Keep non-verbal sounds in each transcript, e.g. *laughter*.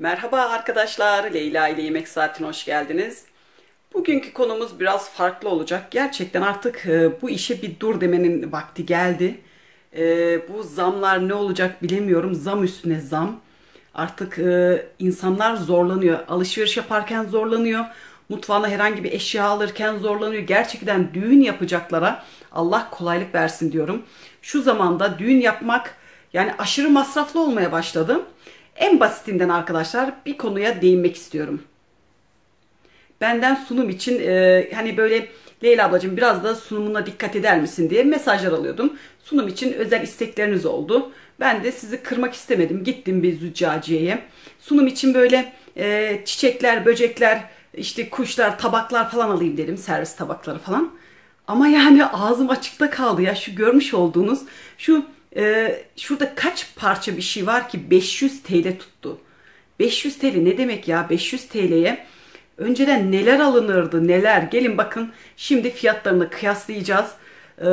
Merhaba arkadaşlar, Leyla ile Yemek Saatine hoş geldiniz. Bugünkü konumuz biraz farklı olacak. Gerçekten artık e, bu işe bir dur demenin vakti geldi. E, bu zamlar ne olacak bilemiyorum. Zam üstüne zam. Artık e, insanlar zorlanıyor. Alışveriş yaparken zorlanıyor. Mutfağına herhangi bir eşya alırken zorlanıyor. Gerçekten düğün yapacaklara Allah kolaylık versin diyorum. Şu zamanda düğün yapmak yani aşırı masraflı olmaya başladı. En basitinden arkadaşlar bir konuya değinmek istiyorum. Benden sunum için e, hani böyle Leyla ablacığım biraz da sunumuna dikkat eder misin diye mesajlar alıyordum. Sunum için özel istekleriniz oldu. Ben de sizi kırmak istemedim. Gittim bir züccaciyeye. Sunum için böyle e, çiçekler, böcekler, işte kuşlar, tabaklar falan alayım dedim. Servis tabakları falan. Ama yani ağzım açıkta kaldı ya. Şu görmüş olduğunuz şu e, şurada kaç parça bir şey var ki 500 TL tuttu. 500 TL ne demek ya? 500 TL'ye önceden neler alınırdı neler. Gelin bakın şimdi fiyatlarını kıyaslayacağız. Ee,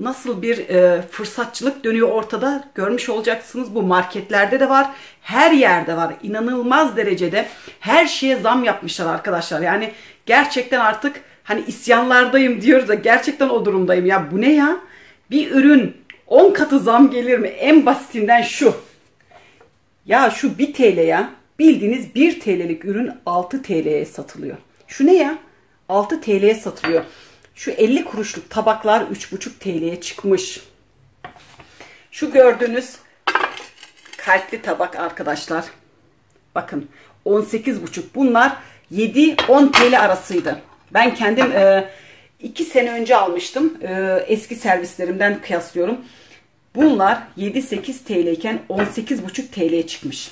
nasıl bir e, fırsatçılık dönüyor ortada görmüş olacaksınız. Bu marketlerde de var. Her yerde var. İnanılmaz derecede her şeye zam yapmışlar arkadaşlar. Yani gerçekten artık hani isyanlardayım diyoruz da gerçekten o durumdayım. Ya bu ne ya? Bir ürün 10 katı zam gelir mi? En basitinden şu. Ya şu 1 TL ya. Bildiğiniz 1 TL'lik ürün 6 TL'ye satılıyor. Şu ne ya? 6 TL'ye satılıyor. Şu 50 kuruşluk tabaklar 3,5 TL'ye çıkmış. Şu gördüğünüz kalpli tabak arkadaşlar. Bakın 18,5. Bunlar 7-10 TL arasıydı. Ben kendim e, 2 sene önce almıştım. E, eski servislerimden kıyaslıyorum. Bunlar 7-8 TL iken 18,5 TL'ye çıkmış.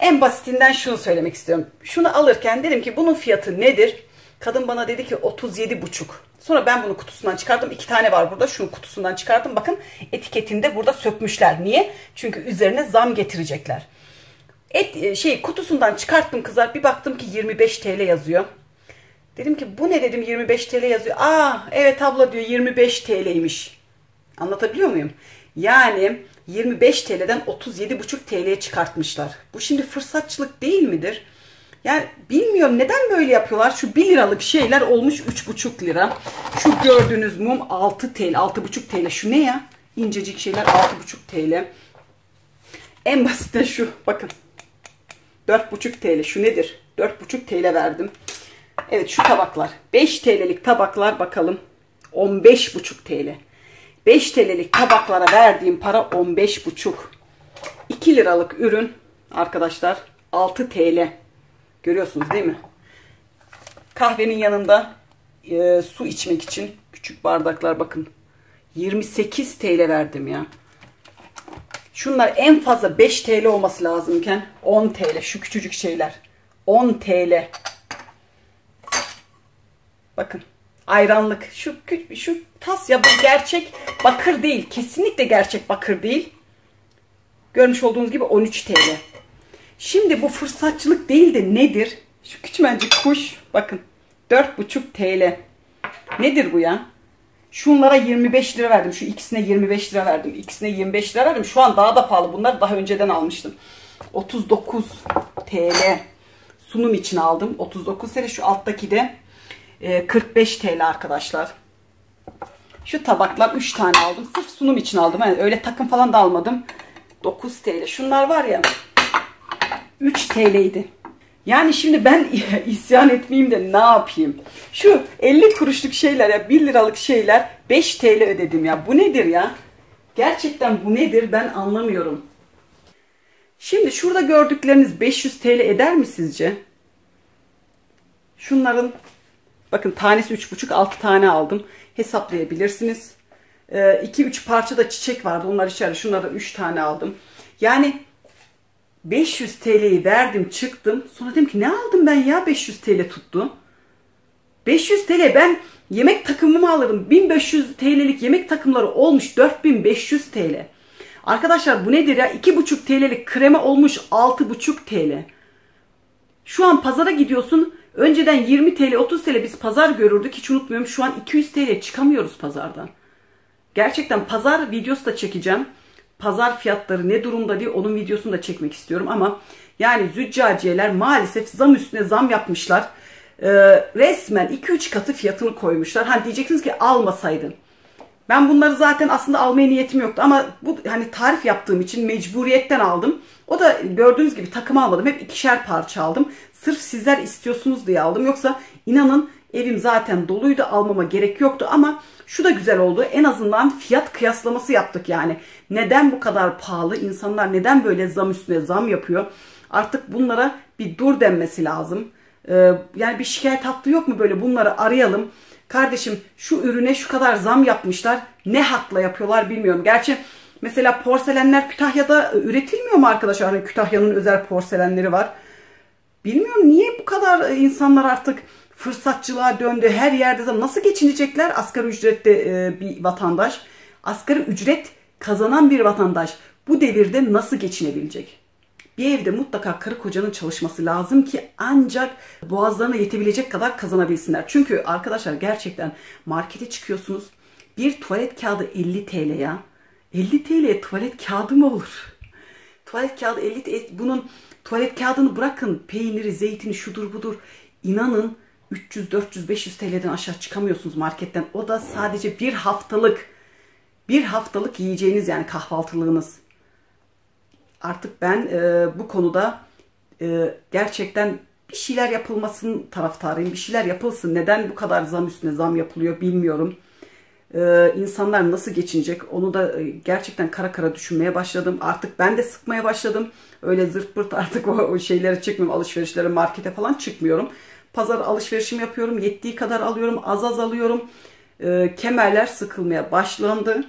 En basitinden şunu söylemek istiyorum. Şunu alırken dedim ki bunun fiyatı nedir? Kadın bana dedi ki 37,5. Sonra ben bunu kutusundan çıkardım. İki tane var burada. Şunu kutusundan çıkardım. Bakın etiketinde burada sökmüşler. Niye? Çünkü üzerine zam getirecekler. Et, şey kutusundan çıkarttım kızlar. Bir baktım ki 25 TL yazıyor. Dedim ki bu ne dedim 25 TL yazıyor. Aa evet abla diyor 25 TL'ymiş. Anlatabiliyor muyum? Yani 25 TL'den 37,5 TL'ye çıkartmışlar. Bu şimdi fırsatçılık değil midir? Yani bilmiyorum neden böyle yapıyorlar. Şu 1 liralık şeyler olmuş 3,5 lira. Şu gördüğünüz mum 6 TL, 6,5 TL. Şu ne ya? İncecik şeyler 6,5 TL. En basit de şu. Bakın. 4,5 TL. Şu nedir? 4,5 TL verdim. Evet şu tabaklar. 5 TL'lik tabaklar bakalım. 15,5 TL. 5 TL'lik tabaklara verdiğim para 15,5. 2 liralık ürün arkadaşlar 6 TL. Görüyorsunuz değil mi? Kahvenin yanında e, su içmek için küçük bardaklar bakın. 28 TL verdim ya. Şunlar en fazla 5 TL olması lazımken 10 TL şu küçücük şeyler. 10 TL. Bakın ayranlık şu şu tas ya bu gerçek bakır değil. Kesinlikle gerçek bakır değil. Görmüş olduğunuz gibi 13 TL. Şimdi bu fırsatçılık değil de nedir? Şu küçümencik kuş bakın 4,5 TL. Nedir bu ya? Şunlara 25 lira verdim. Şu ikisine 25 lira verdim. İkisine 25 lira verdim. Şu an daha da pahalı. Bunları daha önceden almıştım. 39 TL. Sunum için aldım. 39 TL. Şu alttaki de 45 e, TL arkadaşlar. Şu tabaklar 3 tane aldım. Sırf sunum için aldım. Yani öyle takım falan da almadım. 9 TL. Şunlar var ya 3 TL'ydi. Yani şimdi ben *laughs* isyan etmeyeyim de ne yapayım? Şu 50 kuruşluk şeyler ya 1 liralık şeyler 5 TL ödedim ya. Bu nedir ya? Gerçekten bu nedir ben anlamıyorum. Şimdi şurada gördükleriniz 500 TL eder mi sizce? Şunların bakın tanesi 3,5 6 tane aldım. Hesaplayabilirsiniz. 2-3 ee, parça da çiçek vardı. Onlar içeri şunları 3 tane aldım. Yani 500 TL'yi verdim çıktım. Sonra dedim ki ne aldım ben ya 500 TL tuttu. 500 TL ben yemek takımımı alırım. 1500 TL'lik yemek takımları olmuş 4500 TL. Arkadaşlar bu nedir ya? 2,5 TL'lik krema olmuş 6,5 TL. Şu an pazara gidiyorsun. Önceden 20 TL 30 TL biz pazar görürdük. Hiç unutmuyorum. Şu an 200 TL çıkamıyoruz pazardan. Gerçekten pazar videosu da çekeceğim pazar fiyatları ne durumda diye onun videosunu da çekmek istiyorum ama Yani züccaciyeler maalesef zam üstüne zam yapmışlar. Ee, resmen 2-3 katı fiyatını koymuşlar. Hani diyeceksiniz ki almasaydın. Ben bunları zaten aslında almaya niyetim yoktu ama bu hani tarif yaptığım için mecburiyetten aldım. O da gördüğünüz gibi takım almadım. Hep ikişer parça aldım. Sırf sizler istiyorsunuz diye aldım. Yoksa inanın evim zaten doluydu almama gerek yoktu ama şu da güzel oldu. En azından fiyat kıyaslaması yaptık yani. Neden bu kadar pahalı? İnsanlar neden böyle zam üstüne zam yapıyor? Artık bunlara bir dur denmesi lazım. Ee, yani bir şikayet hattı yok mu böyle bunları arayalım. Kardeşim şu ürüne şu kadar zam yapmışlar. Ne hakla yapıyorlar bilmiyorum. Gerçi mesela porselenler Kütahya'da üretilmiyor mu arkadaşlar? Hani Kütahya'nın özel porselenleri var. Bilmiyorum niye bu kadar insanlar artık fırsatçılığa döndü. Her yerde de nasıl geçinecekler asgari ücrette e, bir vatandaş? Asgari ücret kazanan bir vatandaş bu devirde nasıl geçinebilecek? Bir evde mutlaka karı kocanın çalışması lazım ki ancak boğazlarına yetebilecek kadar kazanabilsinler. Çünkü arkadaşlar gerçekten markete çıkıyorsunuz. Bir tuvalet kağıdı 50 TL ya. 50 TL'ye tuvalet kağıdı mı olur? Tuvalet kağıdı 50 TL. Bunun tuvalet kağıdını bırakın. Peyniri, zeytini, şudur budur. İnanın 300, 400, 500 TL'den aşağı çıkamıyorsunuz marketten. O da sadece bir haftalık bir haftalık yiyeceğiniz yani kahvaltılığınız. Artık ben e, bu konuda e, gerçekten bir şeyler yapılmasın taraftarıyım. Bir şeyler yapılsın. Neden bu kadar zam üstüne zam yapılıyor bilmiyorum. Ee, insanlar nasıl geçinecek onu da e, gerçekten kara kara düşünmeye başladım. Artık ben de sıkmaya başladım. Öyle zırt pırt artık o, o şeylere çıkmıyorum. Alışverişlere, markete falan çıkmıyorum. Pazar alışverişimi yapıyorum. Yettiği kadar alıyorum. Az az alıyorum. Ee, kemerler sıkılmaya başlandı.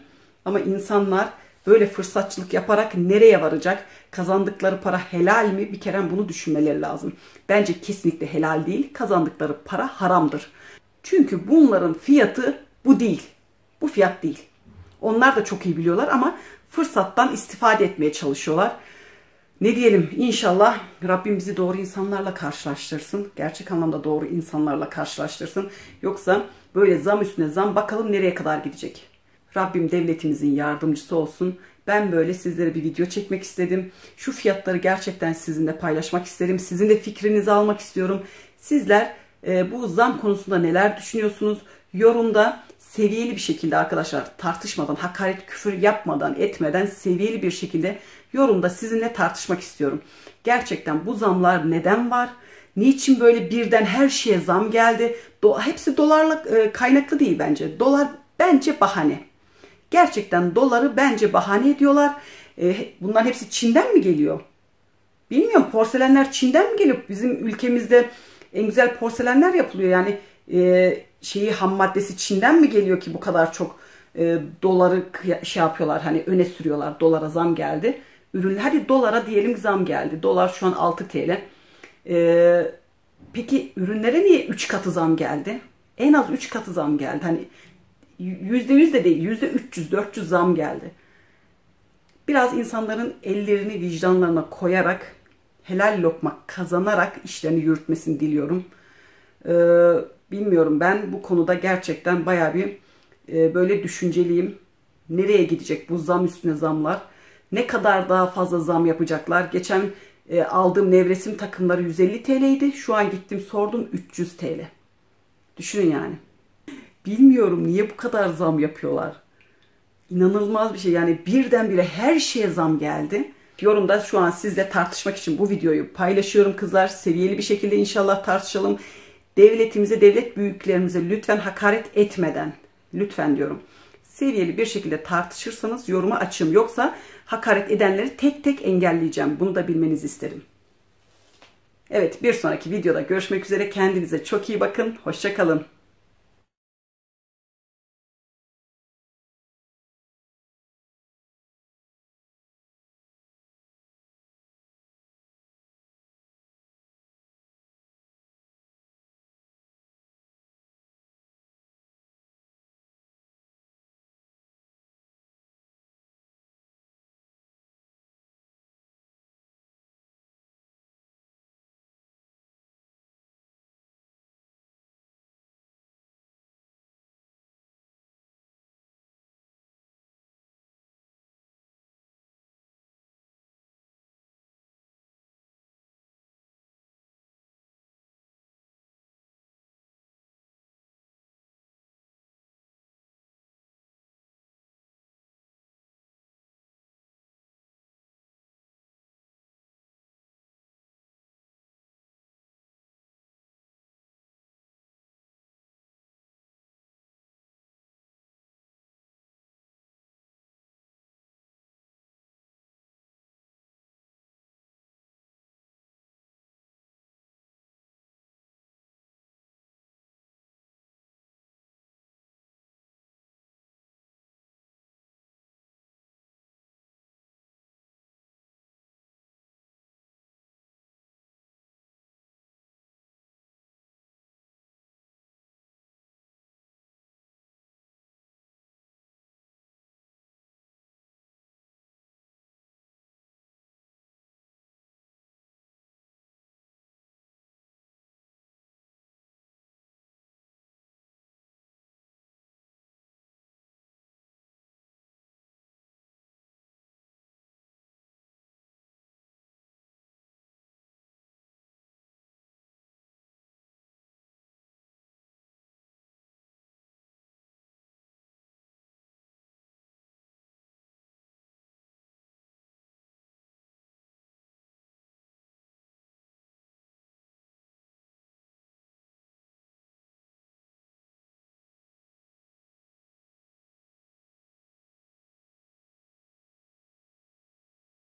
Ama insanlar böyle fırsatçılık yaparak nereye varacak? Kazandıkları para helal mi? Bir kere bunu düşünmeleri lazım. Bence kesinlikle helal değil. Kazandıkları para haramdır. Çünkü bunların fiyatı bu değil. Bu fiyat değil. Onlar da çok iyi biliyorlar ama fırsattan istifade etmeye çalışıyorlar. Ne diyelim inşallah Rabbim bizi doğru insanlarla karşılaştırsın. Gerçek anlamda doğru insanlarla karşılaştırsın. Yoksa böyle zam üstüne zam bakalım nereye kadar gidecek. Rabbim devletimizin yardımcısı olsun. Ben böyle sizlere bir video çekmek istedim. Şu fiyatları gerçekten sizinle paylaşmak isterim. Sizin de fikrinizi almak istiyorum. Sizler e, bu zam konusunda neler düşünüyorsunuz? Yorumda seviyeli bir şekilde arkadaşlar tartışmadan, hakaret, küfür yapmadan, etmeden seviyeli bir şekilde yorumda sizinle tartışmak istiyorum. Gerçekten bu zamlar neden var? Niçin böyle birden her şeye zam geldi? Do hepsi dolarla e, kaynaklı değil bence. Dolar bence bahane. Gerçekten doları bence bahane ediyorlar. E, bunların hepsi Çin'den mi geliyor? Bilmiyorum porselenler Çin'den mi geliyor? Bizim ülkemizde en güzel porselenler yapılıyor. Yani e, şeyi ham maddesi Çin'den mi geliyor ki bu kadar çok e, doları şey yapıyorlar hani öne sürüyorlar. Dolara zam geldi. Ürün hadi dolara diyelim zam geldi. Dolar şu an 6 TL. E, peki ürünlere niye 3 katı zam geldi? En az 3 katı zam geldi. Hani %100 de değil %300 400 zam geldi. Biraz insanların ellerini vicdanlarına koyarak helal lokma kazanarak işlerini yürütmesini diliyorum. Ee, bilmiyorum ben bu konuda gerçekten baya bir e, böyle düşünceliyim. Nereye gidecek bu zam üstüne zamlar? Ne kadar daha fazla zam yapacaklar? Geçen e, aldığım nevresim takımları 150 TL'ydi. Şu an gittim sordum 300 TL. Düşünün yani. Bilmiyorum niye bu kadar zam yapıyorlar. İnanılmaz bir şey. Yani birdenbire her şeye zam geldi. Yorumda şu an sizle tartışmak için bu videoyu paylaşıyorum kızlar. Seviyeli bir şekilde inşallah tartışalım. Devletimize, devlet büyüklerimize lütfen hakaret etmeden, lütfen diyorum. Seviyeli bir şekilde tartışırsanız yoruma açım. Yoksa hakaret edenleri tek tek engelleyeceğim. Bunu da bilmenizi isterim. Evet bir sonraki videoda görüşmek üzere. Kendinize çok iyi bakın. Hoşçakalın.